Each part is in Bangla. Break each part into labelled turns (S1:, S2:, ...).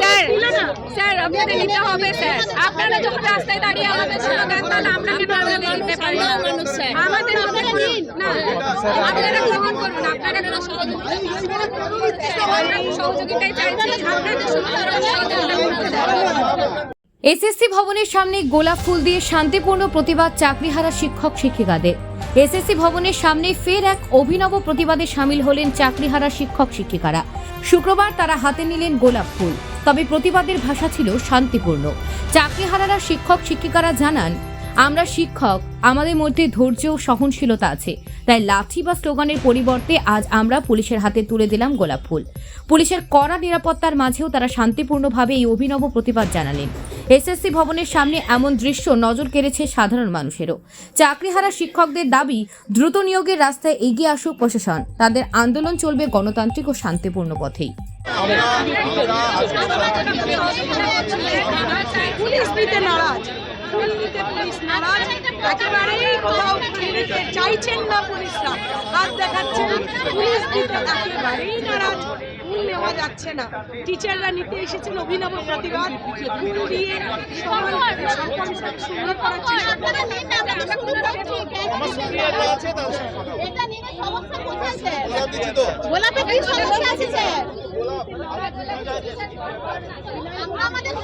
S1: স্যার স্যার আপনাদের নিতে হবে স্যার। আপনারা যখন রাস্তায় দাঁড়িয়ে আমাদের তাহলে আমরা কেন আপনাদের নিতে পারি না। আমাদের না। আপনারা গ্রহণ করুন আপনারা করুন। সহযোগিতাই চাইছি। আপনাদের সহযোগিতা
S2: এসএসসি ভবনের সামনে গোলাপ ফুল দিয়ে শান্তিপূর্ণ প্রতিবাদ চাকরিহারা শিক্ষক শিক্ষিকাদের। এসএসসি ভবনের সামনে ফের এক অভিনব প্রতিবাদে সামিল হলেন চাকরিহারা শিক্ষক শিক্ষিকারা। শুক্রবার তারা হাতে নিলেন গোলাপ ফুল। তবে প্রতিবাদের ভাষা ছিল শান্তিপূর্ণ। চাকরিহারারা শিক্ষক শিক্ষিকারা জানান, আমরা শিক্ষক, আমাদের মধ্যে ধৈর্য ও সহনশীলতা আছে, তাই লাঠি বা স্লোগানের পরিবর্তে আজ আমরা পুলিশের হাতে তুলে দিলাম গোলাপ ফুল। পুলিশের কড়া নিরাপত্তার মাঝেও তারা শান্তিপূর্ণভাবে এই অভিনব প্রতিবাদ জানালেন। এসএসসি ভবনের সামনে এমন দৃশ্য নজর কেড়েছে সাধারণ মানুষেরও। চাকরিহারা শিক্ষকদের দাবি, দ্রুত নিয়োগের রাস্তায় এগিয়ে আসুক প্রশাসন। তাদের আন্দোলন চলবে গণতান্ত্রিক ও শান্তিপূর্ণ পথেই।
S3: পুলিশ দিতে নারাজ। ফুল নিতে পুলিশ নারাজ। একেবারেই কোথাও নিতে চাইছেন না পুলিশরা। হাত দেখাচ্ছেন পুলিশ দিতে একেবারেই নারাজ। ফুল নেওয়া যাচ্ছে না। টিচাররা নিতে এসেছেন অভিনব প্রতিবাদ। ফুল দিয়ে সুন্দর করার চেষ্টা করছেন।
S4: এটা নিয়ে সমস্যা কোথায় স্যার গোলাপে কি সমস্যা আছে স্যার আমরা আমাদের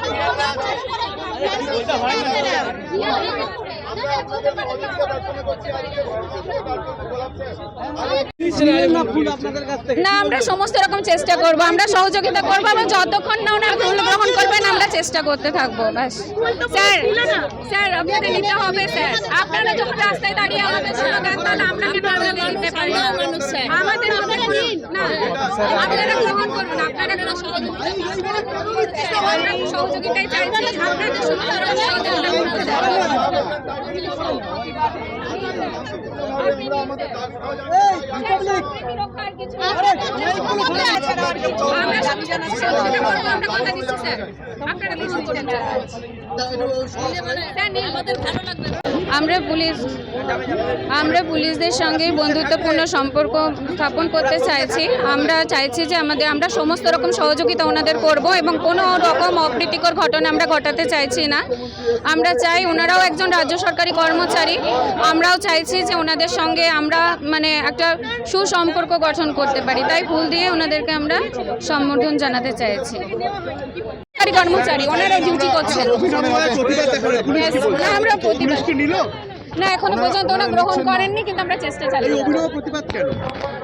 S1: না, আমরা সমস্ত রকম চেষ্টা করব, আমরা সহযোগিতা করব এবং যতক্ষণ না ওনারা গ্রহণ করবেন চেষ্টা করতে থাকব ব্যাস। স্যার স্যার আপনাদের নিতে হবে স্যার। আপনারা যখন রাস্তায় দাঁড়িয়ে আমাদের স্লোগান তাহলে আমরা কেন আপনাদের নিতে পারি? না আমাদের না। আপনারা গ্রহণ করুন আপনারা কোনো সহযোগিতা সহযোগিতাই চাইছি আপনাদের সহযোগিতা করুন স্যার কিছু দিচ্ছি স্যার আপনারা গ্রহণ করুন আমরা পুলিশ, আমরা পুলিশদের সঙ্গে বন্ধুত্বপূর্ণ সম্পর্ক স্থাপন করতে চাইছি। আমরা চাইছি যে আমাদের, আমরা সমস্ত রকম সহযোগিতা ওনাদের করব এবং কোনো রকম অপ্রীতিকর ঘটনা আমরা ঘটাতে চাইছি না। আমরা চাই ওনারাও একজন রাজ্য সরকারি কর্মচারী। আমরাও চাইছি যে ওনাদের সঙ্গে আমরা মানে একটা সুসম্পর্ক গঠন করতে পারি। তাই ফুল দিয়ে ওনাদেরকে আমরা সম্বোধন জানাতে চাইছি। সরকারি কর্মচারী ওনারা ডিউটি করছেন। না আমরা প্রতিবাদ না এখনও পর্যন্ত ওরা গ্রহণ করেননি কিন্তু আমরা চেষ্টা চালিয়ে।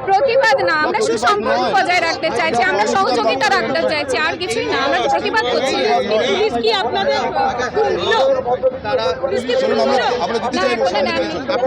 S1: প্রতিবাদ না আমরা সুসম্পর্ক বজায় রাখতে চাইছি আমরা সহযোগিতা রাখতে চাইছি আর কিছুই না আমরা প্রতিবাদ করছি।
S3: কি আপনাদের